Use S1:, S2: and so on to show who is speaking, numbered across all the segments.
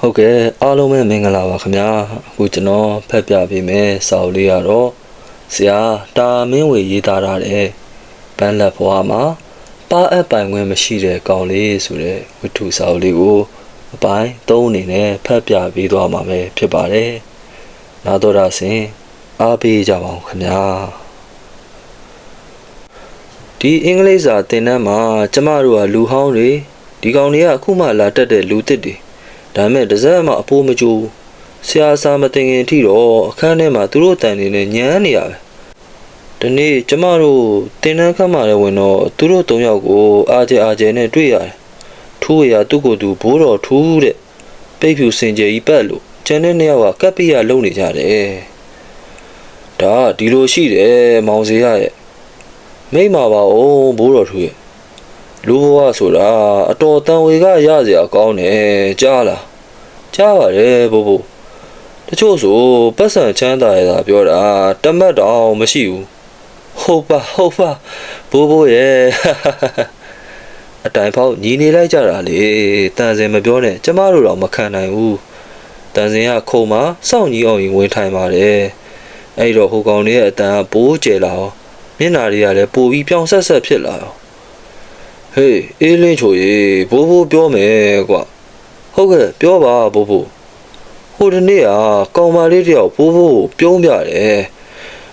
S1: ဟုတ်ကဲ့အားလုံးပဲမင်္ဂလာပါခင်ဗျာအခုကျွန်တော်ဖတ်ပြပေးမယ်စာအုပ်လေးကတော့ဆရာတာမင်းဝေရေးသားထားတဲ့ဘန်းလက်ဘွားမှာပါအပ်ပိုင်ခွင့်မရှိတဲ့ကောင်လေးဆိုတဲ့ဝတ္ထုစာအုပ်လေးကိုအပိုင်း၃အနေနဲ့ဖတ်ပြပေးသွားမှာပဲဖြစ်ပါတယ်နားတော်တာဆင်အားပေးကြပါအောင်ခင်ဗျာဒီအင်္ဂလိပ်စာသင်တန်းမှာကျမတို့ကလူဟောင်းတွေဒီကောင်တွေကအခုမှလာတက်တဲ့လူသစ်တွေ ဒါပေမဲ့တစ်စက်မှအဖိုးမကြိုးဆရာစာမတင်ခင်အထိတော့အခန်းထဲမှာသူတို့တန်နေနဲ့ညမ်းနေရပဲဒီနေ့ကျမတို့တင်တန်းခတ်မှလည်းဝင်တော့သူတို့၃ယောက်ကိုအာကျဲအာကျဲနဲ့တွေ့ရတယ်ထူးရသူ့ကိုယ်သူဘိုးတော်ထူးတဲ့ပိတ်ဖြူစင်ကြယ်ကြီးပတ်လို့ကျန်တဲ့နှစ်ယောက်ကကပ်ပိရလုံနေကြတယ်ဒါကဒီလိုရှိတယ်မောင်စေရရဲ့မိမ့်မှာပါအောင်ဘိုးတော်ထူးရဲ့ လူဘဝဆိုတာအတော်တန်ဝေကရစရာကောင်းတယ်ကြားလားကြားပါတယ်ဘိုးဘိုးတချို့ဆိုပတ်စံချမ်းသာရတာပြောတာတမတ်တောင်မရှိဘူးဟုတ်ပါဟုတ်ပါဘိုးဘိုးရဲ့အတိုင်ဖောက်ညီနေလိုက်ကြတာလေတန်စင်မပြောနဲ့ကျမတို့တော့မခံနိုင်ဘူးတန်စင်ကခုံမှာစောင့်ကြီးအောင်ရင်ဝင်ထိုင်ပါတယ်အဲ့တော့ဟိုကောင်လေးရဲ့အတန်ကဘိုးကျယ်လာအောင်မျက်နာတွေကလည်းပိုပြီးပြောင်းဆက်ဆက်ဖြစ်လာအောင် ဟေးအေးလင်းချိုရေဘိုးဘိုးပြောမယ်ကွာဟုတ်ကဲ့ပြောပါဘိုးဘိုးဟိုတနေ့ကကောင်မလေးတယောက်ဘိုးဘိုးကိုပြုံးပြတယ်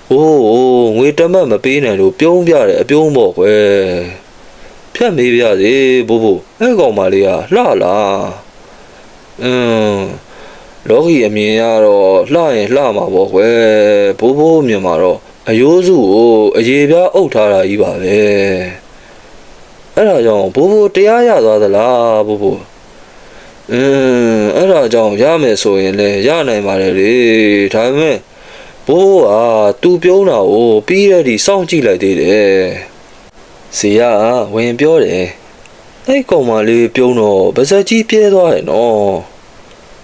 S1: ဟိုးငွေတမတ်မပေးနိုင်လို့ပြုံးပြတယ်အပြုံးပေါ့ကွယ်ဖြတ်မေးပြစေဘိုးဘိုးအဲ့ကောင်မလေးကလှလားအင်းလောကီအမြင်ရတော့လှရင်လှမှာပေါ့ကွယ်ဘိုးဘိုးမြင်မှာတော့အယိုးစုကိုအေးပြားအုပ်ထားတာကြီးပါပဲ အဲ့ဒါကြောင့်ဘိုးဘိုးတရားရသွားသလားဘိုးဘိုးအင်းအဲ့ဒါကြောင့်ရမယ်ဆိုရင်လည်းရနိုင်ပါတယ်လေဒါပေမဲ့ဘိုးကသူပြုံးတာကိုပြီးရသည်စောင့်ကြည့်လိုက်သေးတယ်စီရဝင်ပြောတယ်အဲ့ကောင်မလေးပြုံးတော့ဗစက်ကြီးပြဲသွားတယ်နော်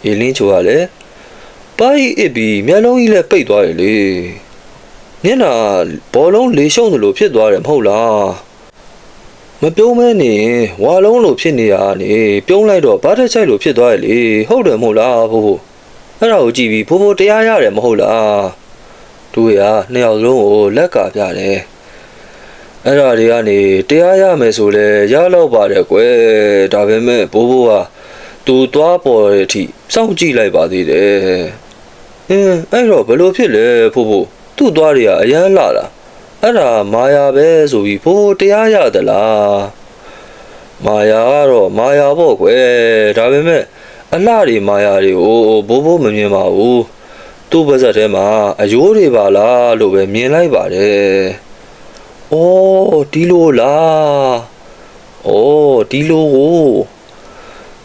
S1: အေလင်းချိုကလည်းပိုက်အစ်ပြီးမျက်လုံးကြီးလည်းပိတ်သွားတယ်လေမျက်နှာဘောလုံးလေရှုံးသလိုဖြစ်သွားတယ်မဟုတ်လား မပြုံးမဲနေရင်ဝါလုံးလိုဖြစ်နေရနေပြုံးလိုက်တော့ဘာတစ်ချိုက်လိုဖြစ်သွားရလေဟုတ်တယ်မဟုတ်လားဖိုးဖိုးအဲ့ဒါကိုကြည့်ပြီးဖိုးဖိုးတရားရတယ်မဟုတ်လားသူရနှစ်ယောက်လုံးကိုလက်ကပြတယ်အဲ့ဒါတွေကနေတရားရမယ်ဆိုလဲရတော့ပါတယ်ကွယ်ဒါပေမဲ့ဘိုးဘိုးကသူသွားပေါ်တဲ့အထိစောင့်ကြည့်လိုက်ပါသေးတယ်အင်းအဲ့တော့ဘယ်လိုဖြစ်လဲဖိုးဖိုးသူ့သွားတွေကအရန်လာတာ အဲ့ဒါမာယာပဲဆိုပြီးဘိုးတရားရသလားမာယာကတော့မာယာပေါ့ကွယ်ဒါပေမဲ့အလှတွေမာယာတွေကိုဘိုးဘိုးမမြင်ပါဘူးသူ့ပါဇက်ထဲမှာအယိုးတွေပါလားလို့ပဲမြင်လိုက်ပါတယ်။အော်ဒီလိုလား။အော်ဒီလိုကို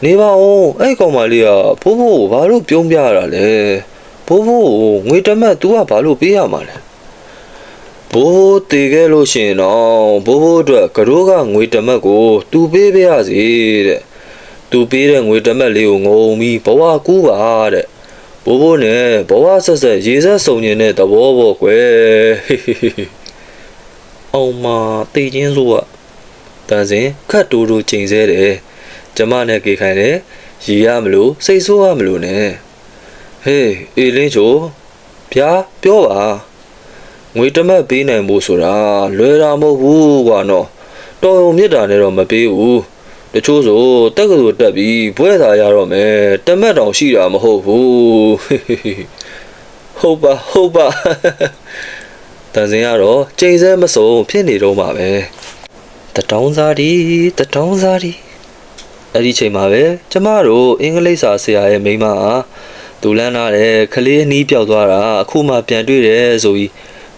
S1: နေပါဦးအဲ့ကောင်မလေးကဘိုးဘိုးကိုဘာလို့ပြုံးပြရတာလဲဘိုးဘိုးကိုငွေတမတ် तू ကဘာလို့ပေးရမှာလဲ ဘိုးတည်ခဲ့လို့ရှိရင်တော့ဘိုးဘိုးအတွက်ကရိုးကငွေတမက်ကိုသူပေးပေးရစီတဲ့သူပေးတဲ့ငွေတမက်လေးကိုငုံပြီးဘဝကူးပါတဲ့ဘိုးဘိုးနဲ့ဘဝဆက်ဆက်ရေဆက်စုံညင်တဲ့သဘောပေါ့ကွယ်အောင်မတည်ချင်းလို့ကတန်စင်ခတ်တူတူချိန်ဆဲတယ်ကျမနဲ့ကေခိုင်တယ်ရီရမလို့စိတ်ဆိုးရမလို့နဲ့ဟေးအေးလင်းချိုဗျာပြောပါ ငွေတမက်ပေးနိုင်ဖို့ဆိုတာလွယ်တာမဟုတ်ဘူးကွာနော်တော်ုံမြစ်တာနဲ့တော့မပေးဘူးတချို့ဆိုတက်ကတူတက်ပြီးဘွဲသာရတော့မယ်တမက်တောင်ရှိတာမဟုတ်ဘူးဟုတ်ပါဟုတ်ပါတန်စင်ကတော့ချိန်စဲမစုံဖြစ်နေတော့မှာပဲတတောင်းစားဒီတတောင်းစားဒီအဲ့ဒီချိန်မှာပဲကျမတို့အင်္ဂလိပ်စာဆရာရဲ့မိန်းမကသူလန်းလာတဲ့ကလေးအနီးပြောက်သွားတာအခုမှပြန်တွေ့တယ်ဆိုပြီး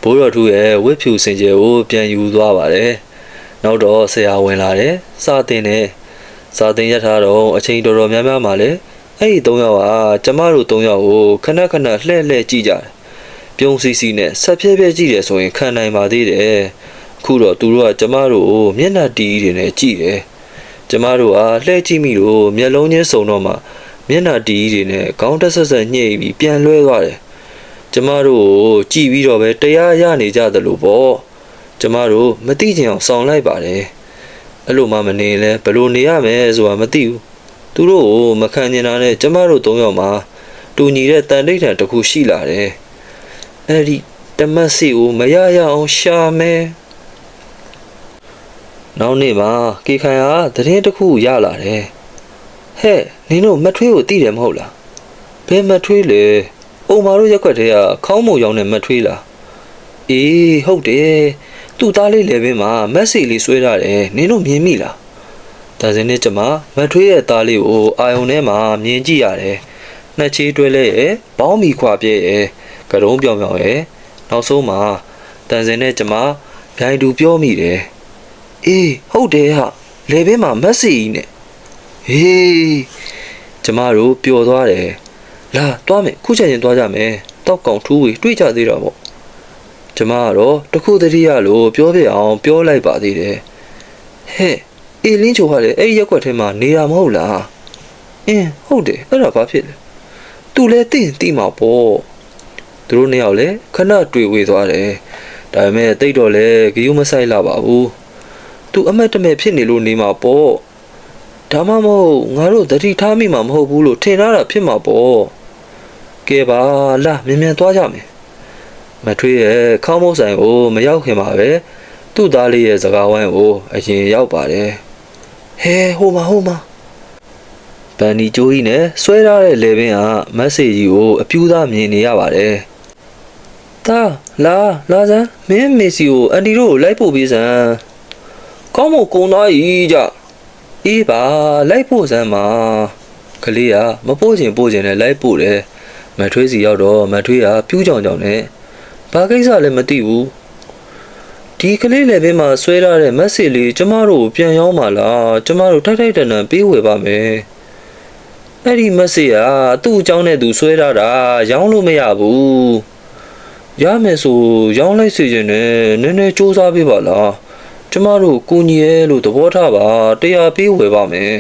S1: ဘိုးတော်ထူးရဲ့ဝစ်ဖြူစင်ကြယ်ကိုပြန်ယူသွားပါတယ်။နောက်တော့ဆရာဝင်လာတယ်။စာတင်တယ်။စာတင်ရထားတော့အချိန်တော်တော်များများမှလည်းအဲ့ဒီ၃ယောက်ဟာကျမတို့၃ယောက်ကိုခဏခဏလှည့်လှည့်ကြည့်ကြတယ်။ပြုံးစီစီနဲ့ဆက်ဖြဲဖြဲကြည့်တယ်ဆိုရင်ခံနိုင်ပါသေးတယ်။အခုတော့သူတို့ကကျမတို့ကိုမျက်နှာတီးတွေနဲ့ကြည့်တယ်။ကျမတို့ကလှည့်ကြည့်မိလို့မျက်လုံးချင်းစုံတော့မှမျက်နှာတီးတွေနဲ့ခေါင်းတက်ဆက်ဆက်ညှိပြီးပြန်လွှဲသွားတယ်။ ကျမတို့ကိုကြည်ပြီးတော့ပဲတရားရနေကြသလိုပေါ့ကျမတို့မသိချင်အောင်စောင့်လိုက်ပါတယ်အဲ့လိုမှမနေလဲဘယ်လိုနေရမယ်ဆိုတာမသိဘူးသူတို့ကိုမခံကျင်တာနဲ့ကျမတို့သုံးယောက်မှာတူညီတဲ့တန်တိတ်ထန်တစ်ခုရှိလာတယ်အဲ့ဒီတမတ်စီကိုမရရအောင်ရှာမယ်နောက်နေ့မှာကေခိုင်ကသတင်းတစ်ခုရလာတယ်ဟဲ့နင်တို့မထွေးကိုသိတယ်မဟုတ်လားဘယ်မထွေးလဲ အုံမာတို့ရက်ွက်ထဲကခေါင်းမုံရောင်းတဲ့မထွေးလားအေးဟုတ်တယ်သူ့သားလေးလည်းဘင်းမှာမက်ဆီလေးဆွဲထားတယ်နင်တို့မြင်မိလားဒါစင်းနဲ့ကျမမထွေးရဲ့သားလေးကိုအာယုံထဲမှာမြင်ကြည့်ရတယ်နှစ်ချေးတွဲလဲရဲ့ဘောင်းမီခွာပြဲရဲ့ကရုံးပြောင်ပြောင်ရဲ့နောက်ဆုံးမှာတန်စင်နဲ့ကျမဗျိုင်တူပြောမိတယ်အေးဟုတ်တယ်ဟာလေဘင်းမှာမက်ဆီကြီးနဲ့ဟေးကျမတို့ပျော်သွားတယ် လာသွားမယ်ခုချက်ချင်းသွားကြမယ်တောက်ကောင်ထူးဝေတွေ့ကြသေးတော့ပေါ့ကျမကတော့တခုတတိယလို့ပြောပြအောင်ပြောလိုက်ပါသေးတယ်ဟဲ့အေလင်းချိုကလည်းအဲ့ဒီရက်ွက်ထဲမှာနေတာမဟုတ်လားအင်းဟုတ်တယ်အဲ့ဒါဘာဖြစ်လဲသူလည်းသိရင်သိမှာပေါ့သူတို့နှစ်ယောက်လည်းခဏတွေ့ဝေသွားတယ်ဒါပေမဲ့တိတ်တော့လည်းဂယုမဆိုင်လာပါဘူးသူအမတ်တမဲ့ဖြစ်နေလို့နေမှာပေါ့ဒါမှမဟုတ်ငါတို့တတိထားမိမှာမဟုတ်ဘူးလို့ထင်ထားတာဖြစ်မှာပေါ့ ကဲပါလာမြန်မြန်သွားကြမယ်မထွေးရဲ့ခေါင်းမုတ်ဆိုင်ကိုမရောက်ခင်ပါပဲသူ့သားလေးရဲ့စကားဝိုင်းကိုအရင်ရောက်ပါတယ်ဟဲဟိုမှာဟိုမှာဗန်နီဂျိုးကြီးနဲ့ဆွဲထားတဲ့လေပင်ကမက်ဆေ့ကြီးကိုအပြူးသားမြင်နေရပါတယ်တာလာလာစမ်းမင်းမေစီကိုအန်တီတို့ကိုလိုက်ပို့ပေးစမ်းကောင်းမကုံသားကြီးကြအေးပါလိုက်ပို့စမ်းပါကလေးကမပို့ချင်ပို့ချင်နဲ့လိုက်ပို့တယ် မထွေးစီရောက်တော့မထွေးကပြူးကြောင်ကြောင်နဲ့ဘာကိစ္စလည်းမသိဘူးဒီကလေးလည်းဘင်းမှာဆွဲထားတဲ့မက်ဆေ့လေးကျမတို့ကိုပြန်ရောက်ပါလားကျမတို့ထိုက်ထိုက်တန်တန်ပေးဝယ်ပါမယ်အဲ့ဒီမက်ဆေ့ကသူ့အကြောင်းနဲ့သူဆွဲထားတာရောင်းလို့မရဘူးရမယ်ဆိုရောင်းလိုက်စေချင်တယ်နည်းနည်းစူးစမ်းပေးပါလားကျမတို့ကိုညီရဲလို့သဘောထားပါတရားပေးဝယ်ပါမယ်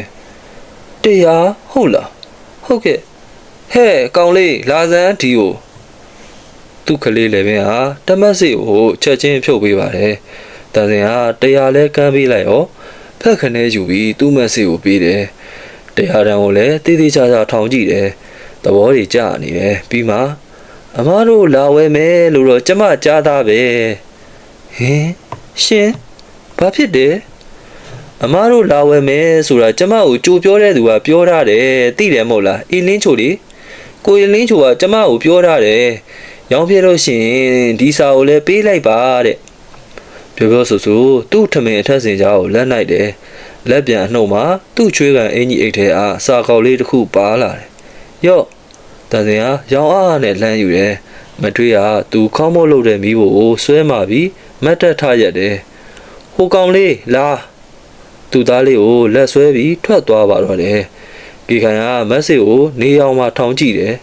S1: တရားဟုတ်လားဟုတ်ကဲ့ ဟဲ့ကောင်လေးလာစမ်းဒီကိုသူ့ကလေးလည်းပင်ဟာတမတ်စီကိုချက်ချင်းဖြုတ်ပေးပါတယ်တန်စင်ဟာတရားလဲကမ်းပေးလိုက်ရောဖက်ခနဲယူပြီးသူ့မတ်စီကိုပေးတယ်တရားတန်ကိုလည်းတည်တည်ချာချာထောင်ကြည့်တယ်သဘောတွေကျနေတယ်ပြီးမှအမားတို့လာဝဲမယ်လို့တော့ကျမကြားသားပဲဟင်ရှင်ဘာဖြစ်တယ်အမားတို့လာဝဲမယ်ဆိုတာကျမကိုကြိုပြောတဲ့သူကပြောထားတယ်သိတယ်မဟုတ်လားအီလင်းချိုလေ ကိုအီလင်းချိုကကျမကိုပြောထားတယ်ရောင်းပြလို့ရှိရင်ဒီစာကိုလည်းပေးလိုက်ပါတဲ့ပြောပြောဆိုဆိုသူ့ထမင်အထက်စင်ကြားကိုလက်နိုင်တယ်လက်ပြန်အနှုတ်မှာသူ့ချွေးကန်အင်ကြီးအိတ်ထဲအားစာကောက်လေးတစ်ခုပါလာတယ်ရော့တန်စင်ဟာရောင်အားနဲ့လှမ်းယူတယ်မတွေးကသူခေါင်းမို့လို့တဲ့မိဖို့ကိုဆွဲมาပြီးမတ်တက်ထရက်တယ်ဟိုကောင်လေးလာသူသားလေးကိုလက်ဆွဲပြီးထွက်သွားပါတော့တယ် ဒီခိုင်ကမက်ဆေ့ကိုနေအောင်မှထောင်ကြည့်တယ်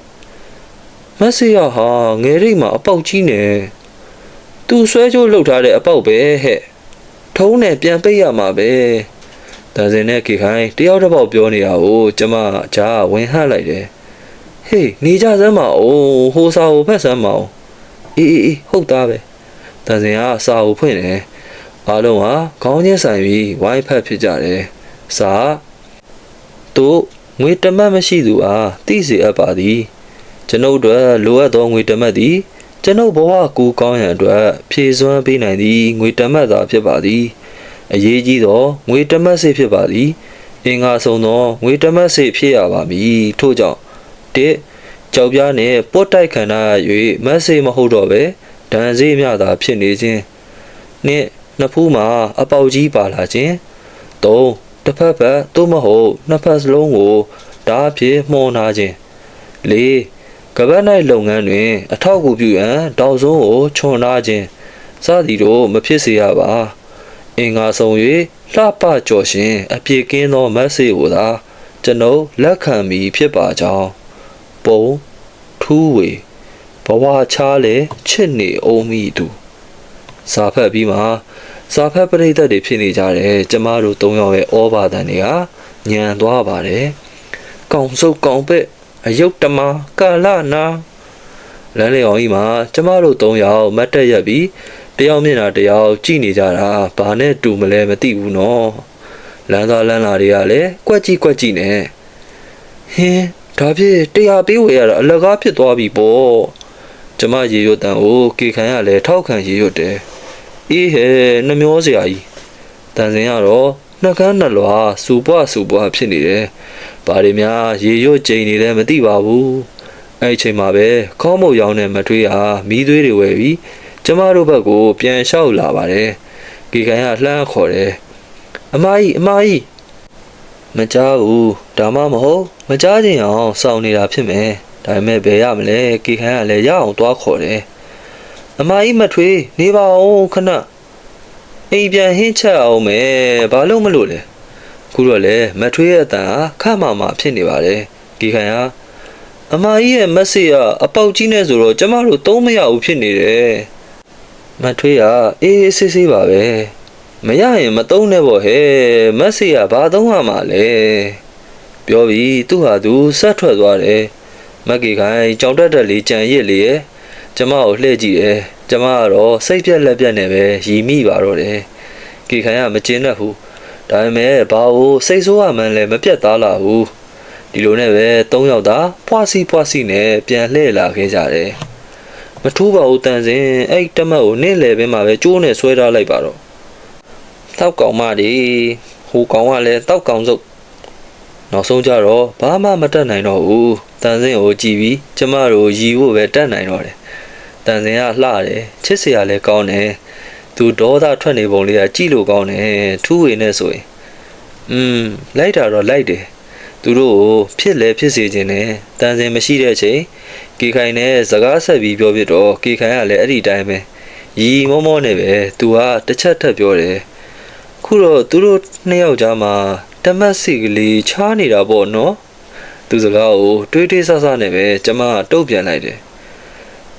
S1: မက်ဆေ့ရဟာငယ်ရိတ်မှာအပေါက်ကြီးနေသူဆွဲကြိုးလှုပ်ထားတဲ့အပေါက်ပဲဟဲ့ထုံးနဲ့ပြန်ပိတ်ရမှာပဲတန်စင်နဲ့ခေခိုင်တယောက်တစ်ပေါက်ပြောနေတာကိုကျမဂျာဝင်ဟန့်လိုက်တယ်ဟေးနေကြစမ်းမအောင်ဟိုစာကိုဖက်စမ်းမအောင်အေးအေးအေးဟုတ်သားပဲတန်စင်ကစာကိုဖွင့်တယ်အားလုံးဟာခေါင်းချင်းဆိုင်ပြီးဝိုင်းဖက်ဖြစ်ကြတယ်စာတို့ ငွေတမတ်မရှိသူအားသိစေအပ်ပါသည်ကျွန်ုပ်တို့လိုအပ်သောငွေတမတ်သည်ကျွန်ုပ်ဘဝကူကောင်းရန်အတွက်ဖြည့်စွမ်းပေးနိုင်သည့်ငွေတမတ်သာဖြစ်ပါသည်အရေးကြီးသောငွေတမတ်စိတ်ဖြစ်ပါသည်အင်္ဂါဆုံးသောငွေတမတ်စိတ်ဖြစ်ရပါမည်ထို့ကြောင့်တစ်ကြောက်ပြားနှင့်ပုတ်တိုက်ခံရ၍မတ်စိတ်မဟုတ်တော့ပဲဒဏ်စေးမြသာဖြစ်နေခြင်းနှင့်နှစ်ဖူးမှာအပေါက်ကြီးပါလာခြင်းသုံး တစ်ဖက်ဖက်သို့မဟုတ်နှစ်ဖက်စလုံးကိုဓာတ်ဖြင့်မှုန်းနာခြင်းလေးကပတ်၌လုပ်ငန်းတွင် အထောက်အကူပြုရန်တောက်ဆုံးကိုခြုံနာခြင်းစသည်တို့မဖြစ်စေရပါအင်္ဂါဆောင်၍လှပကြော်ရှင်အပြည့်ကင်းသောမတ်ဆေကိုသာကျွန်ုပ်လက်ခံမည်ဖြစ်ပါကြောင်းပုံထူးဝေဘဝချားလေချစ်နေအောင်မိသူစာဖတ်ပြီးမှ စာဖတ်ပရိသတ်တွေဖြစ်နေကြတယ်ကျမတို့၃ယောက်ရဲ့ဩဘာတန်တွေကညံသွားပါတယ်ကောင်စုပ်ကောင်ပဲ့အယုတ်တမကာလနာလမ်းလေအောင်ကြီးမှာကျမတို့၃ယောက်မတ်တက်ရက်ပြီးတယောက်မျက်နှာတယောက်ကြည့်နေကြတာဘာနဲ့တူမလဲမသိဘူးနော်လမ်းသားလမ်းလာတွေကလည်းကွက်ကြည့်ကွက်ကြည့်နဲ့ဟင်းဒါဖြင့်တရားပေးဝယ်ရတာအလကားဖြစ်သွားပြီပေါ့ကျမရေရွတ်တန်ကိုကေခံရလဲထောက်ခံရေရွတ်တယ် အေးဟဲနှမျောစရာကြီးတန်စင်ကတော့နှကန်းနှလွာစူပွားစူပွားဖြစ်နေတယ်ဘာတွေများရေရွတ်ကျိန်နေလဲမသိပါဘူးအဲ့ဒီအချိန်မှာပဲခေါင်းမုတ်ရောင်းတဲ့မထွေးဟာမီးသွေးတွေဝယ်ပြီးကျမတို့ဘက်ကိုပြန်လျှောက်လာပါတယ်ကေခံရလှမ်းခေါ်တယ်အမကြီးအမကြီးမကြားဘူးဒါမှမဟုတ်မကြားချင်အောင်စောင့်နေတာဖြစ်မယ်ဒါပေမဲ့ဘယ်ရမလဲကေခန်းကလည်းရအောင်သွားခေါ်တယ် အမကြီးမထွေးနေပါဦးခဏအိမ်ပြန်ဟင်းချက်အောင်မယ်ဘာလို့မလို့လဲခုတော့လေမထွေးရဲ့အတန်ဟာခမမာဖြစ်နေပါတယ်ကေခန်းကအမကြီးရဲ့မက်ဆေ့ကအပေါက်ကြီးနဲ့ဆိုတော့ကျမတို့သုံးမရဘူးဖြစ်နေတယ်မထွေးကအေးအေးဆေးဆေးပါပဲမရရင်မသုံးနဲ့ပေါ့ဟဲ့မက်ဆီကဘာသုံးရမှာလဲပြောပြီးသူ့ဟာသူဆက်ထွက်သွားတယ်မက်ကေခိုင်ကြောင်တက်တက်လေးကြံရစ်လေရဲ့ ကျမကိုလှည့်ကြည့်တယ်ကျမကတော့စိတ်ပြက်လက်ပြက်နဲ့ပဲရီမိပါတော့တယ်ကေခိုင်ကမကျင်းတတ်ဘူးဒါပေမဲ့ဘာလို့စိတ်ဆိုးရမှန်းလဲမပြတ်သားလာဘူးဒီလိုနဲ့ပဲ၃ယောက်သာဖွာစီဖွာစီနဲ့ပြန်လှည့်လာခဲ့ကြတယ်မထူးပါဘူးတန်စင်အဲ့တမတ်ကိုနင့်လေဘဲမှာပဲကျိုးနဲ့ဆွဲထားလိုက်ပါတော့တောက်ကောင်မတွေဟိုကောင်ကလည်းတောက်ကောင်စုပ်နောက်ဆုံးကြတော့ဘာမှမတတ်နိုင်တော့ဘူးတန်စင်ကိုကြည်ပြီးကျမတို့ရီဖို့ပဲတတ်နိုင်တော့တယ် တန်စင်ကလှတယ်ချစ်စရာလည်းကောင်းတယ်သူဒေါသထွက်နေပုံလေးကကြည့်လို့ကောင်းတယ်ထူးဝေနဲ့ဆိုရင်อืมလိုက်တာတော့လိုက်တယ်သူတို့ကိုဖြစ်လဲဖြစ်စေခြင်းနဲ့တန်စင်မရှိတဲ့အချိန်ကေခိုင်နဲ့စကားဆက်ပြီးပြောပြတော့ကေခိုင်ကလည်းအဲ့ဒီတိုင်းပဲရီမောမောနဲ့ပဲသူကတစ်ချက်ထပ်ပြောတယ်ခုတော့သူတို့နှစ်ယောက်ကြားမှာတမတ်စီကလေးချားနေတာပေါ့နော်သူစကားကိုတွေးတွေးဆဆနဲ့ပဲကျမကတုတ်ပြန်လိုက်တယ်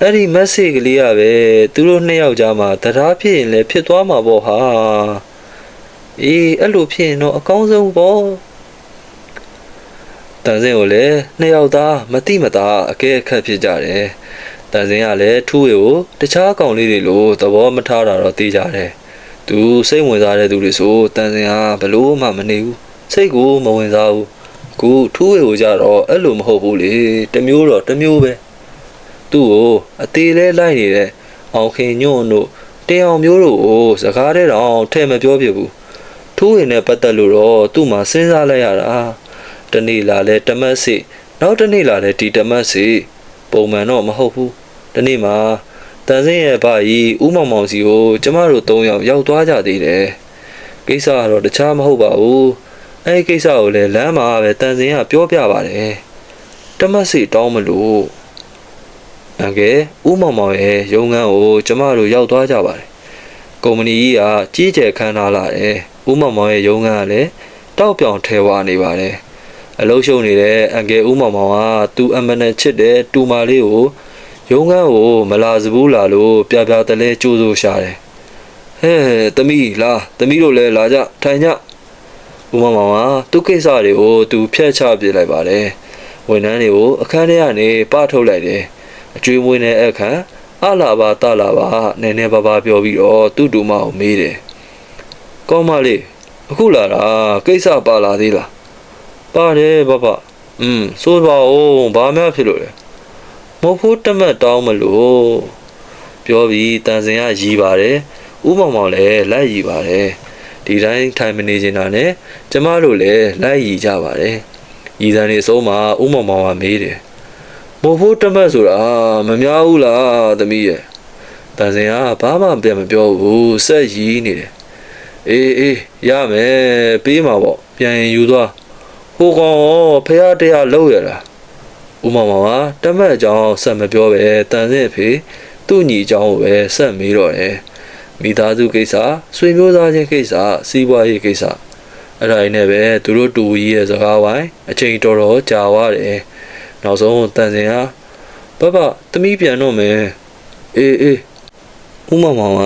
S1: အဲ့ဒီမက်ဆေ့ကလေးကပဲသူတို့နှစ်ယောက်ကြားမှာတရားဖြစ်ရင်လည်းဖြစ်သွားမှာပေါ့ဟာအေးအဲ့လိုဖြစ်ရင်တော့အကောင်းဆုံးပေါ့တန်စင်ကိုလည်းနှစ်ယောက်သားမတိမသားအကဲအခက်ဖြစ်ကြတယ်တန်စင်ကလည်းထူးဝေကိုတခြားကောင်လေးတွေလိုသဘောမထားတာတော့သိကြတယ်သူစိတ်ဝင်စားတဲ့သူတွေဆိုတန်စင်ဟာဘလို့မှမနေဘူးစိတ်ကိုမဝင်စားဘူးအခုထူးဝေကိုကြတော့အဲ့လိုမဟုတ်ဘူးလေတစ်မျိုးတော့တစ်မျိုးပဲ သူ့ကိုအသေးလဲလိုက်နေတဲ့အောင်ခင်ညွန့်တို့တင်အောင်မျိုးတို့ကိုစကားတဲ့တော့ထဲမပြောပြဘူးထူးဝေနဲ့ပတ်သက်လို့တော့သူ့မှာစဉ်းစားလိုက်ရတာတနေ့လာလဲတမတ်စီနောက်တနေ့လာလဲဒီတမတ်စီပုံမှန်တော့မဟုတ်ဘူးတနေ့မှာတန်စင်းရဲ့ဘာကြီးဥမောင်မောင်စီကိုကျမတို့၃ယောက်ရောက်သွားကြသေးတယ်။ကိစ္စကတော့တခြားမဟုတ်ပါဘူး။အဲဒီကိစ္စကိုလည်းလမ်းမှာပဲတန်စင်းကပြောပြပါတယ်။တမတ်စီတောင်းမလို့ အငယ်ဥမောင်မောင်ရဲ့ရုံငန်းကိုကျမတို့ရောက်သွားကြပါတယ်။ကုမ္ပဏီကြီးကကြီးကျယ်ခမ်းနားလာတယ်။ဥမောင်မောင်ရဲ့ရုံငန်းကလည်းတောက်ပြောင်ထဲဝါနေပါတယ်။အလုံးရှုံနေတဲ့အငယ်ဥမောင်မောင်ကသူအမနဲ့ချစ်တဲ့တူမာလေးကိုရုံးခန်းကိုမလာစဘူးလာလို့ပြပြတလဲကြိုးစိုးရှာတယ်ဟဲ့တမီလာတမီတို့လည်းလာကြထိုင်ကြဦးမမောင်ကသူ့ကိစ္စတွေကိုသူဖျက်ချပြလိုက်ပါတယ်ဝန်ထမ်းတွေကိုအခန်းထဲကနေပထုတ်လိုက်တယ် အကျွေးမွေးတဲ့အခန်းအလာပါတလာပါနည်းနည်းပါးပါပြောပြီးတော့သူ့တူမကိုမေးတယ်ကောင်းမလေးအခုလာတာကိစ္စပါလာသေးလားပါတယ်ဘဘอืมစိုးပါဦးဘာမှဖြစ်လို့လဲမဟုတ်ဖို့တမတ်တောင်းမလို့ပြောပြီးတန်စင်ကရီးပါတယ်ဥမောင်မောင်လည်းလိုက်ရီးပါတယ်ဒီတိုင်းထိုင်မနေချင်တာနဲ့ကျမတို့လည်းလိုက်ရီးကြပါတယ်ရီးစံနေဆုံးမှာဥမောင်မောင်ကမေးတယ် မဟုတ်ဖို့တမတ်ဆိုတာမများဘူးလားသမီးရဲ့တန်စင်ကဘာမှပြန်မပြောဘူးဆက်ရီးနေတယ်အေးအေးရမယ်ပေးမှာပေါ့ပြန်ရင်ယူသွားဟိုကောင်ရောဖះတရားလောက်ရလားဦးမောင်မောင်ကတမက်အကြောင်းဆက်မပြောပဲတန်စင်အဖေသူ့ညီအကြောင်းကိုပဲဆက်မေးတော့တယ်မိသားစုကိစ္စဆွေမျိုးသားချင်းကိစ္စစီးပွားရေးကိစ္စအဲ့ဒါတွေနဲ့ပဲသူတို့တူကြီးရဲ့စကားဝိုင်းအချိန်တော်တော်ကြာသွားတယ် နောက်ဆုံးတန်စင်ကဘဘသမီးပြန်တော့မယ်အေးအေးဦးမောင်မောင်က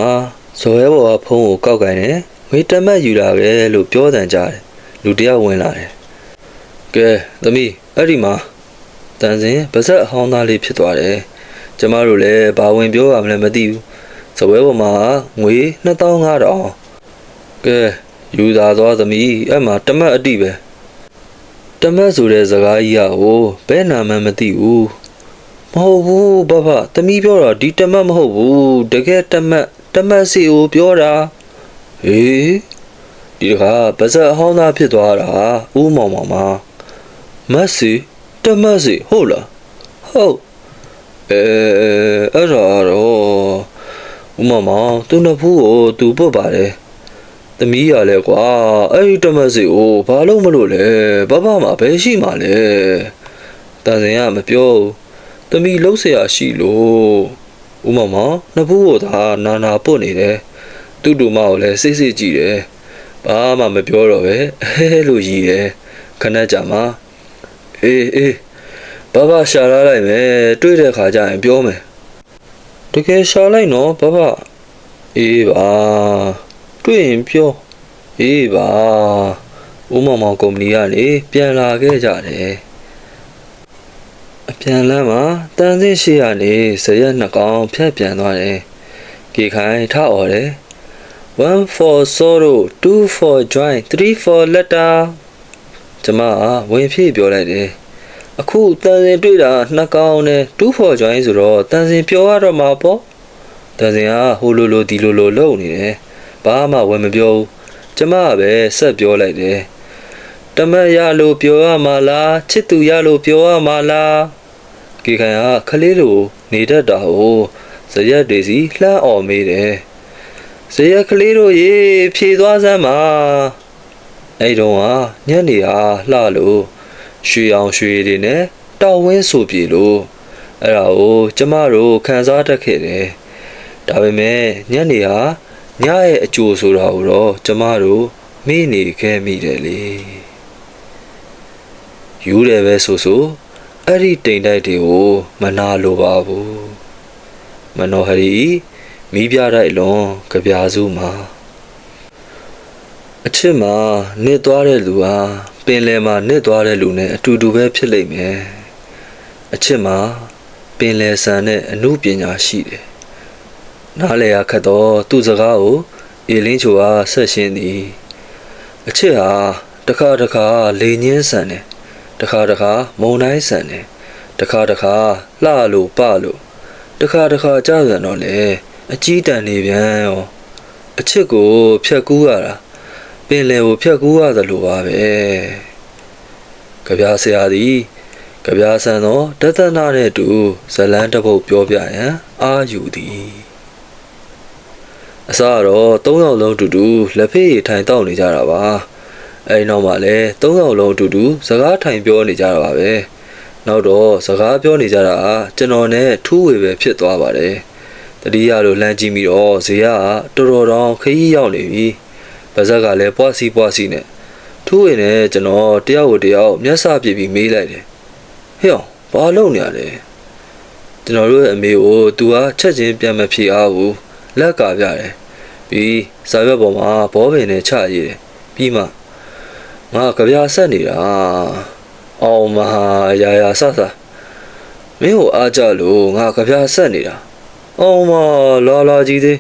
S1: ဇော်ရဲဘော်ကဖုန်းကိုကောက်ကင်တယ်ငွေတမက်ယူလာပဲလို့ပြောတန်ကြတယ်လူတယောက်ဝင်လာတယ်ကဲသမီးအဲ့ဒီမှာတန်စင်ပါဇက်အဟောင်းသားလေးဖြစ်သွားတယ်။ကျမတို့လည်းဘာဝင်ပြောရမလဲမသိဘူး။စပွဲပေါ်မှာငွေ2500ကဲယူသာသွားသမီးအဲ့မှာတမတ်အတိပဲ တမတ်ဆိုတဲ့စကားကြီးကဟိုဘယ်နာမှမသိဘူးမဟုတ်ဘူးဘဘသမီးပြောတာဒီတမတ်မဟုတ်ဘူးတကယ်တမတ်တမတ်စီကိုပြောတာဟေးဒီကပါဇက်အဟောင်းသားဖြစ်သွားတာဦးမောင်မောင်မမတ်စီတမတ်စီဟုတ်လားဟုတ်အဲအဲ့တော့တော့ဦးမောင်မောင်သူနှစ်ဖူးကိုသူပုတ်ပါတယ် သမီးရလဲကွာအဲ့ဒီတမတ်စီကိုဘာလို့မလို့လဲဘဘမှာဘယ်ရှိမှလဲတန်စင်ကမပြောဘူးသမီးလှုပ်เสียရှိလို့ဦးမောင်မောင်နှစ်ဖူးကိုသာနာနာပုတ်နေတယ်သူ့တူမကိုလည်းစိတ်စိတ်ကြည့်တယ် ဘာမှမပြောတော့ပဲအဲလို့ရည်တယ်ခဏကြာမှအေးအေးဘာဘာရှာလာလိုက်မယ်တွေ့တဲ့ခါကျရင်ပြောမယ်တကယ်ရှာလိုက်နော်ဘာဘာအေးပါ တွေ့ရင်ပြောအေးပါဦးမောင်မောင်ကုမ္ပဏီကနေပြန်လာခဲ့ကြတယ်အပြန်လမ်းမှာတန်စင်းရှိရနေဇရက်နှစ်ကောင်ဖြတ်ပြန်သွားတယ်ကေခိုင်ထအော်တယ် one for sorrow two for joy three for letter ကျမကဝင်ဖြည့်ပြောလိုက်တယ်အခုတန်စင်တွေ့တာနှစ်ကောင်းနဲ့2 for joy ဆိုတော့တန်စင်ပြောရတော့မှာပေါ့တန်စင်ကဟိုလိုလိုဒီလိုလိုလုပ်နေတယ် ဘာမှဝင်မပြောဘူးကျမကပဲဆက်ပြောလိုက်တယ်တမတ်ရလို့ပြောရမှာလားချစ်သူရလို့ပြောရမှာလားကေခိုင်ကခလေးလိုနေတတ်တာဟိုဇရက်တွေစီလှမ်းអော်မေးတယ်ဇရက်ကလေးတို့ရေဖြေသွားစမ်းပါအဲ့တော့ကညနေဟာလှလို့ရွှေအောင်ရွှေတွေနဲ့တောက်ဝင်းဆိုပြေလို့အဲ့ဒါကိုကျမတို့ခန်းစားတတ်ခဲ့တယ်ဒါပေမဲ့ညနေဟာ ညရဲ့အကျိုးဆိုတာကိုတော့ကျမတို့မေ့နေခဲ့မိတယ်လေယူတယ်ပဲဆိုဆိုအဲ့ဒီတိမ်တိုက်တွေကိုမနာလိုပါဘူးမနောဟရီမိပြတိုက်လွန်ကြပြားစုမှာအချစ်မှာနစ်သွားတဲ့လူဟာပင်လယ်မှာနစ်သွားတဲ့လူနဲ့အတူတူပဲဖြစ်လိမ့်မယ်အချစ်မှာပင်လယ်ဆန်တဲ့အမှုပညာရှိတယ် နားလေရခတ်တော့သူ့စကားကိုအေလင်းချိုအားဆက်ရှင်းသည်အချစ်ဟာတစ်ခါတစ်ခါလေညင်းဆန်တယ်တစ်ခါတစ်ခါမုန်တိုင်းဆန်တယ်တစ်ခါတစ်ခါလှလို့ပလို့တစ်ခါတစ်ခါကြာပြန်တော့လေအကြီးတန်နေပြန်ရောအချစ်ကိုဖြတ်ကူးရတာပင်လယ်ကိုဖြတ်ကူးရသလိုပါပဲကြပြဆရာသည်ကြပြဆန်သောတသနာနှင့်အတူဇလန်းတစ်ပုတ်ပြောပြရန်အာယူသည် အစတော့၃ယောက်လုံးအတူတူလက်ဖေးရထိုင်တောက်နေကြတာပါအဲဒီနောက်မှာလည်း၃ယောက်လုံးအတူတူစကားထိုင်ပြောနေကြတာပါပဲနောက်တော့စကားပြောနေကြတာကျွန်တော်နဲ့ထူးဝေပဲဖြစ်သွားပါတယ်တတိယလိုလှမ်းကြည့်ပြီးတော့ဇေယကတော်တော်တောင်ခရီးရောက်နေပြီပါဇက်ကလည်းပွားစီပွားစီနဲ့ထူးဝင်နဲ့ကျွန်တော်တယောက်ကိုတယောက်မျက်စပြပြီးမေးလိုက်တယ်ဟေ့အောင်ဘာလုပ်နေရလဲကျွန်တော်တို့ရဲ့အမေကိုသူကချက်ချင်းပြန်မဖြေအားဘူး လက်ကပြတယ်ပြီးစာရွက်ပေါ်မှာဘောပင်နဲ့ချရည်တယ်ပြီးမှငါကြပြဆက်နေတာအောင်မဟာရာရာဆဆမင်းကိုအားကြလို့ငါကြပြဆက်နေတာအောင်မလာလာကြီးသေး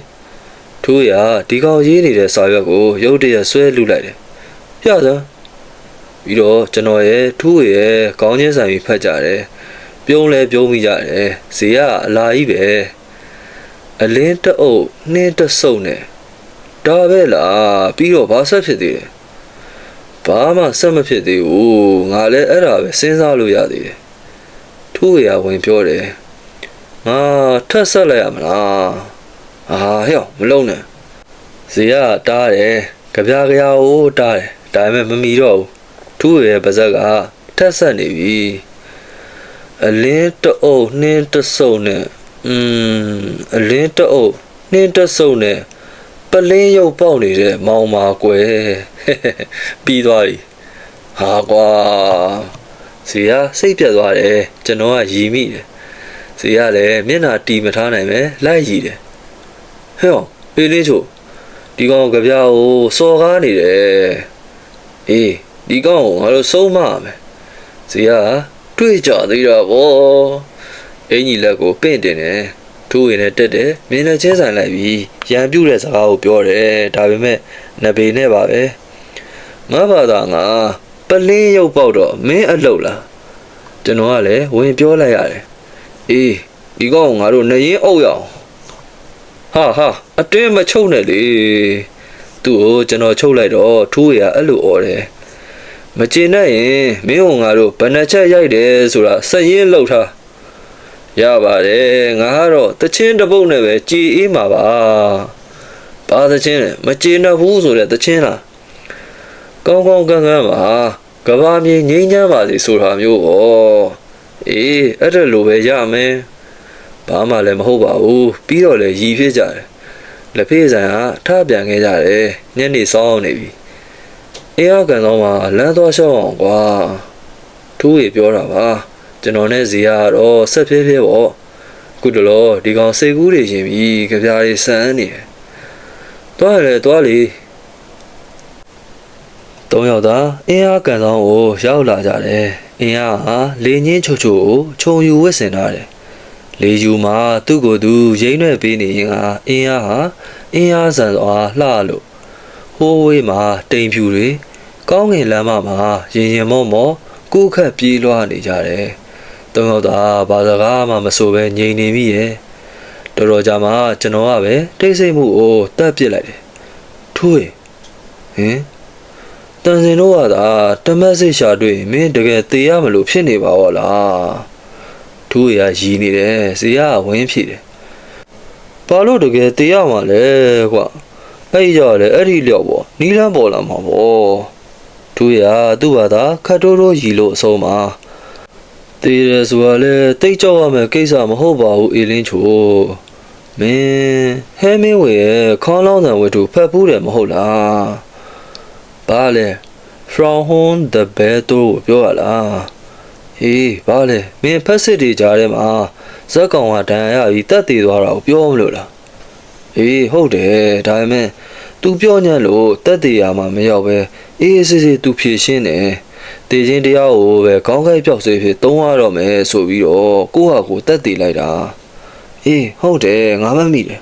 S1: ထိုးရဒီကောင်ရေးနေတဲ့စာရွက်ကိုရုတ်တရက်ဆွဲလူလိုက်တယ်ပြစမ်းပြီးတော့ကျွန်တော်ရဲ့ထူးရဲ့ကောင်းချင်းဆိုင်ပြီးဖတ်ကြတယ်ပြုံးလဲပြုံးမိကြတယ်ဇေယအလာကြီးပဲ အလင်းတအုပ်နှင်းတဆုပ်နဲ့ဒါပဲလားပြီးတော့ဘာဆက်ဖြစ်သေးလဲဘာမှဆက်မဖြစ်သေးဘူးငါလည်းအဲ့ဒါပဲစဉ်းစားလို့ရသေးတယ်ထူးရဝင်ပြောတယ်ငါထပ်ဆက်လိုက်ရမလားအာဟဲ့မလုံးနဲ့ဇေယတားတယ်ကြပြကြရာကိုတားတယ်ဒါပေမဲ့မမီတော့ဘူးထူးရဲ့ပါဇက်ကထက်ဆက်နေပြီအလင်းတအုပ်နှင်းတဆုပ်နဲ့ อืมအလင်းတအုပ်နှင်းတဆုပ်နဲ့ပလင်းရုပ်ပေါက်နေတဲ့မောင်မာကွယ်ပြီးသွားပြီဟာကွာစီရစိတ်ပြတ်သွားတယ်ကျွန်တော်ကရီမိတယ်စီရလည်းမျက်နှာတီမထားနိုင်ပဲလိုက်ရီတယ်ဟဲ့အေးလေးချိုဒီကောင်ကြပြားကိုစော်ကားနေတယ်အေးဒီကောင်ကိုငါတို့ဆုံးမမယ်ဇေယတွေ့ကြသေးတာဗော အင်ကြီးလက်ကိုပင့်တင်တယ်ထိုးရင်လည်းတက်တယ်မင်းလည်းချင်းဆိုင်လိုက်ပြီးရံပြူတဲ့စကားကိုပြောတယ်ဒါပေမဲ့နဘေနဲ့ပါပဲငါဘာသာငါပလင်းရုပ်ပေါက်တော့မင်းအလုတ်လားကျွန်တော်ကလည်းဝင်ပြောလိုက်ရတယ်အေးဒီကောင်ငါတို့နေရင်အုပ်ရအောင်ဟာဟာအတွင်းမချုပ်နဲ့လေသူ့ကိုကျွန်တော်ချုပ်လိုက်တော့ထူးရအဲ့လိုអော်တယ်မကျေနပ်ရင်မင်းကငါတို့ဘယ်နှချက်ရိုက်တယ်ဆိုတာစက်ရင်လောက်ထား ရပါတယ်ငါကတော့တချင်းတစ်ပုတ်နဲ့ပဲကြည်အေးမှာပါဘာတချင်းလဲမကျေနပ်ဘူးဆိုတဲ့တချင်းလားကောင်းကောင်းကန်းကန်းပါကဘာမြေငိမ့်ချမ်းပါစေဆိုတာမျိုးဩအေးအဲ့ဒါလိုပဲရမယ်ဘာမှလည်းမဟုတ်ပါဘူးပြီးတော့လည်းရည်ဖြစ်ကြတယ်လက်ဖေးဆိုင်ကထပြန်ခဲ့ကြတယ်ညနေစောင်းနေပြီအေးအကန်တော့မှလမ်းသွားရှောက်အောင်ကွာထူးရေပြောတာပါ ကျွန်တော်နဲ့ဇီယာကတော့ဆက်ဖြည်းဖြည်းပေါ့ခုတလောဒီကောင်စိတ်ကူးတွေရင်ပြီးကြပြားတွေစမ်းနေတယ်တွားရလေတွားလေသုံးယောက်သာအင်းအားကန်ဆောင်ကိုရောက်လာကြတယ်။အင်းအားဟာလေညင်းချိုချိုကိုခြုံယူဝစ်စင်ထားတယ်။လေယူမှာသူ့ကိုယ်သူရိမ့်ရွက်ပေးနေရင်ကအင်းအားဟာအင်းအားဆန်စွာလှလို့ဟိုးဝေးမှာတိမ်ဖြူတွေကောင်းငင်လမ်းမမှာရင်ရင်မော့မော့ကိုယ်ခတ်ပြေးလွှားနေကြတယ်။ သုံးယောက်သာဘာစကားမှမဆိုပဲငြိမ်နေမိရဲ့။တော်တော်ကြာမှကျွန်တော်ကပဲတိတ်ဆိတ်မှုကိုတတ်ပစ်လိုက်တယ်။ထိုးရင်ဟင်တန်စင်တို့ကသာတမက်စိတ်ရှာတွေ့ရင်မင်းတကယ်သေရမလို့ဖြစ်နေပါတော့လားထူးရရီနေတယ်ဇေယကဝင်းဖြေတယ်ဘာလို့တကယ်သေရမှာလဲကွာအဲ့ဒီကြောင့်လေအဲ့ဒီလျော့ပေါ့နီးလန်းပေါ်လာမှာပေါ့ထူးရသူ့ဘာသာခတ်တိုးတိုးရီလို့အဆုံး မှာသေရဆိုတာလေတိတ်ကြောက်ရမယ်ကိစ္စမဟုတ်ပါဘူးအေလင်းချိုမင်းဟဲမင်းဝေရဲ့ခေါင်းလောင်းတန်ဝတ္ထုဖတ်ဘူးတယ်မဟုတ်လားဘာလဲ from home the bear တို့ကိုပြောရလားဟေးဘာလဲမင်းဖက်စစ်တွေကြားထဲမှာဇက်ကောင်ကဒဏ်ရာရပြီးတက်တည်သွားတာကိုပြောမလို့လားအေးဟုတ်တယ်ဒါပေမဲ့ तू ပြောညံ့လို့တက်တည်ရမှာမရောက်ပဲအေးအေးဆေးဆေး तू ဖြေရှင်းတယ် တည်ချင်းတရားကိုပဲခေါင်းကိုက်ပြောက်စေဖြစ်သုံးရတော့မယ်ဆိုပြီးတော့ကိုယ့်ဟာကိုယ်တက်တည်လိုက်တာအေးဟုတ်တယ်ငါမှတ်မိတယ်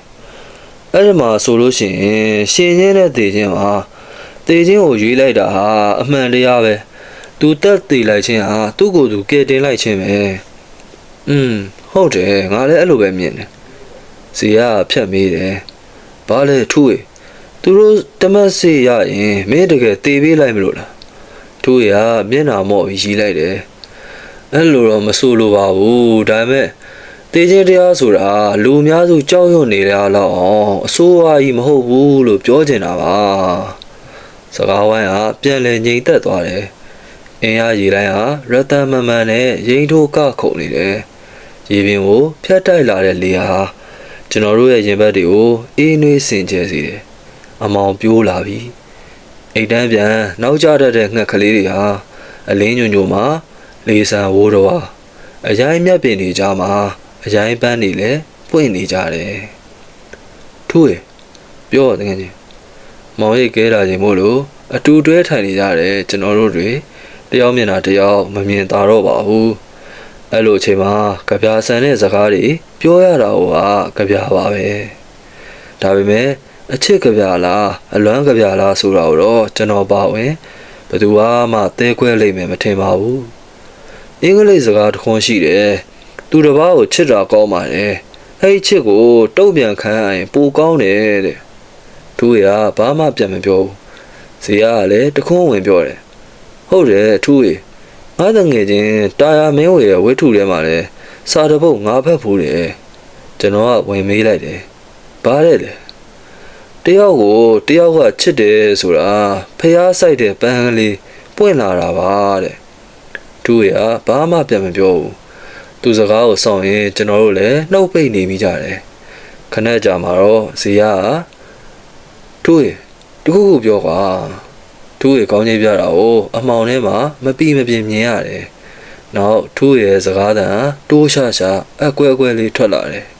S1: အဲ့ဒီမှာဆိုလို့ရှိရင်ရှင်ချင်းနဲ့တည်ချင်းမှာတေချင်းကိုရွေးလိုက်တာဟာအမှန်တရားပဲသူတက်တည်လိုက်ခြင်းဟာသူ့ကိုယ်သူကယ်တင်လိုက်ခြင်းပဲอืมဟုတ်တယ်ငါလည်းအဲ့လိုပဲမြင်တယ်ဇီယာကဖြတ်မေးတယ်ဘာလဲထူးရေသူတို့တမတ်စေရရင်မင်းတကယ်တေးပေးလိုက်မလို့လား ထူးရမျက်နာမော့ပြီးရီးလိုက်တယ်အဲ့လိုတော့မဆိုလိုပါဘူးဒါပေမဲ့တေးချင်းတရားဆိုတာလူအများစုကြောက်ရွံ့နေရတော့အောင်အဆိုးအဝါကြီးမဟုတ်ဘူးလို့ပြောချင်တာပါစကားဝိုင်းဟာပြန်လည်ငြိမ်သက်သွားတယ်။အင်းအားရေတိုင်းဟာရတန်မန်မန်နဲ့ရိန်ထိုးကခုန်နေတယ်။ရေပြင်ကိုဖြတ်တိုက်လာတဲ့လေဟာကျွန်တော်တို့ရဲ့ရင်ဘတ်တွေကိုအေးနွေးစင်ကြယ်စေတယ်။အမောင်ပြိုးလာပြီ။ အိတ်တန်းပြန်နောက်ကျတတ်တဲ့ငှက်ကလေးတွေဟာအလင်းညွညွမှာလေဆန်ဝိုးတော်အရိုင်းမြက်ပင်နေကြမှာအရိုင်းပန်းနေလဲပွင့်နေကြတယ်။ထူးရပြောတကယ်ကြီးမောင်ရိတ်ကဲလာခြင်းမို့လို့အတူတွဲထိုင်နေကြတယ်ကျွန်တော်တို့တွေတယောက်မျက်နှာတယောက်မမြင်သာတော့ပါဘူးအဲ့လိုအချိန်မှာကြပြာဆန်တဲ့စကားတွေပြောရတာဟိုဟာကြပြာပါပဲဒါပေမဲ့ အချစ်ကြပြာလားအလွမ်းကြပြာလားဆိုတာကိုတော့ကျွန်တော်ပါဝင်ဘယ်သူမှသဲခွဲလိမ့်မယ်မထင်ပါဘူးအင်္ဂလိပ်စကားတစ်ခွန်းရှိတယ်သူတစ်ပါးကိုချစ်တာကောင်းပါတယ်အဲ့ဒီချစ်ကိုတုံ့ပြန်ခံရရင်ပိုကောင်းတယ်တဲ့သူရဘာမှပြန်မပြောဘူးဇေယကလည်းတခွန်းဝင်ပြောတယ်ဟုတ်တယ်ထူးရေငါတငယ်ချင်းတာယာမင်းဝေရဲ့ဝိထုထဲမှာလဲစာတပုတ်ငါဖတ်ဘူးတယ်ကျွန်တော်ကဝင်မေးလိုက်တယ်ဘာလဲလဲ တယောက်ကိုတယောက်ကချစ်တယ်ဆိုတာဖျားဆိုင်တဲ့ပန်းကလေးပွင့်လာတာပါတဲ့ထူးရဘာမှပြန်မပြောဘူးသူစကားကိုစောင့်ရင်ကျွန်တော်တို့လည်းနှုတ်ပိတ်နေမိကြတယ်ခဏကြာမှာတော့ဇေယကတို့ရတခုခုပြောကွာတို့ရကောင်းကြီးပြတာကိုအမှောင်ထဲမှာမပီမပြင်းမြင်ရတယ်။နောက်တို့ရစကားတန်တိုးရှာရှာအကွဲအကွဲလေးထွက်လာတယ်။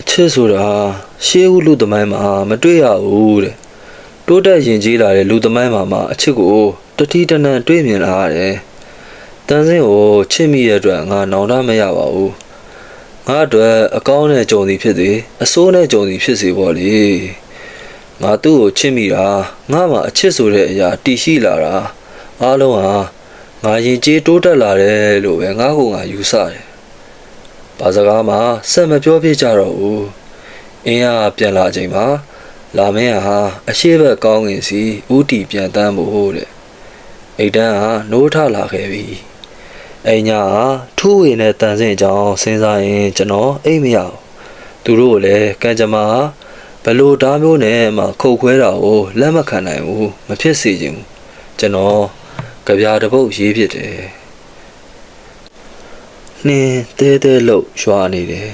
S1: အချစ်ဆိုတာရှေးဦးလူသမိုင်းမှာမတွေ့ရဘူးတဲ့။တိုးတက်ရင်ကြီးလာတဲ့လူသမိုင်းမှာမှအချစ်ကိုတတိတနန်တွေ့မြင်လာရတယ်။တန်စင်းကိုချစ်မိရတဲ့အတွက်ငါနောင်တမရပါဘူး။ငါအတွက်အကောင်းနဲ့ကြုံသည်ဖြစ်စေအဆိုးနဲ့ကြုံသည်ဖြစ်စေပေါ့လေ။ငါသူ့ကိုချစ်မိတာငါမှအချစ်ဆိုတဲ့အရာတည်ရှိလာတာအားလုံးဟာငါရင်ကျေးတိုးတက်လာတယ်လို့ပဲငါ့ကိုငါယူဆတယ်။ ဘာစကားမှဆက်မပြောပြကြတော့ဘူး။အင်းအားပြန်လာချိန်မှာလာမင်းဟာအရှိဘက်ကောင်းငင်စီဥတီပြန်တန်းဖို့တဲ့။အိတ်တန်းဟာနိုးထလာခဲ့ပြီ။အိမ်ညာဟာထူးဝေနဲ့တန်စင်အကြောင်းစဉ်းစားရင်ကျွန်တော်အိတ်မရဘူး။သူတို့ကိုလည်းကံကြမ္မာဘလို့ဓာမျိုးနဲ့မှခုတ်ခွဲတာကိုလက်မခံနိုင်ဘူးမဖြစ်စေချင်ဘူးကျွန်တော်ကြပြာတစ်ပုတ်ရေးဖြစ်တယ် နှင်းတဲတဲလို့ရွာနေတယ်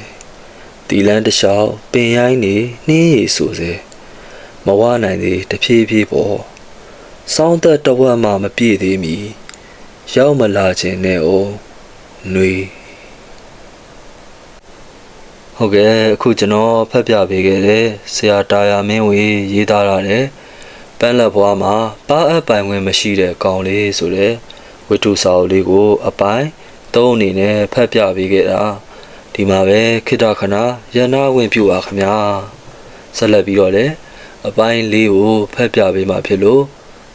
S1: တီလန်းတစ်လျှောက်ပင်ရိုင်းနေနှင်းရီဆိုစေမဝနိုင်သေးတဖြည်းဖြည်းပေါ့စောင်းသက်တစ်ဝက်မှမပြည့်သေးမီရောက်မလာခြင်းနဲ့အိုຫນွေဟုတ်ကဲ့အခုကျွန်တော်ဖတ်ပြပေးခဲ့တဲ့ဆရာတာယာမင်းဝေရေးသားရတယ်ပန်းလက်ဘွားမှာပါအပ်ပိုင်ဝင်မရှိတဲ့ကောင်လေးဆိုတဲ့ဝတ္ထုစာအုပ်လေးကို အပိုင်း သုံးအနေနဲ့ဖတ်ပြပေးခဲ့တာဒီမှာပဲခိတ္တခဏရန်နာဝင်ပြပါခင်ဗျာဆက်လက်ပြီးတော့လည်းအပိုင်းလေးကိုဖတ်ပြပေးမှာဖြစ်လို့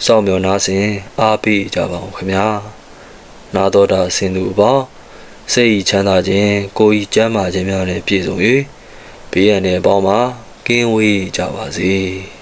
S1: စောင့်မျှော်နားစဉ်အားပေးကြပါအောင်ခင်ဗျာနာတော်တာဆင်သူပေါ့စိတ်ဤချမ်းသာခြင်းကိုယ်ဤကျမ်းမာခြင်းများနဲ့ပြည့်စုံ၍ဘေးရန်တဲ့ပေါင်းမှာကင်းဝေးကြပါစေ။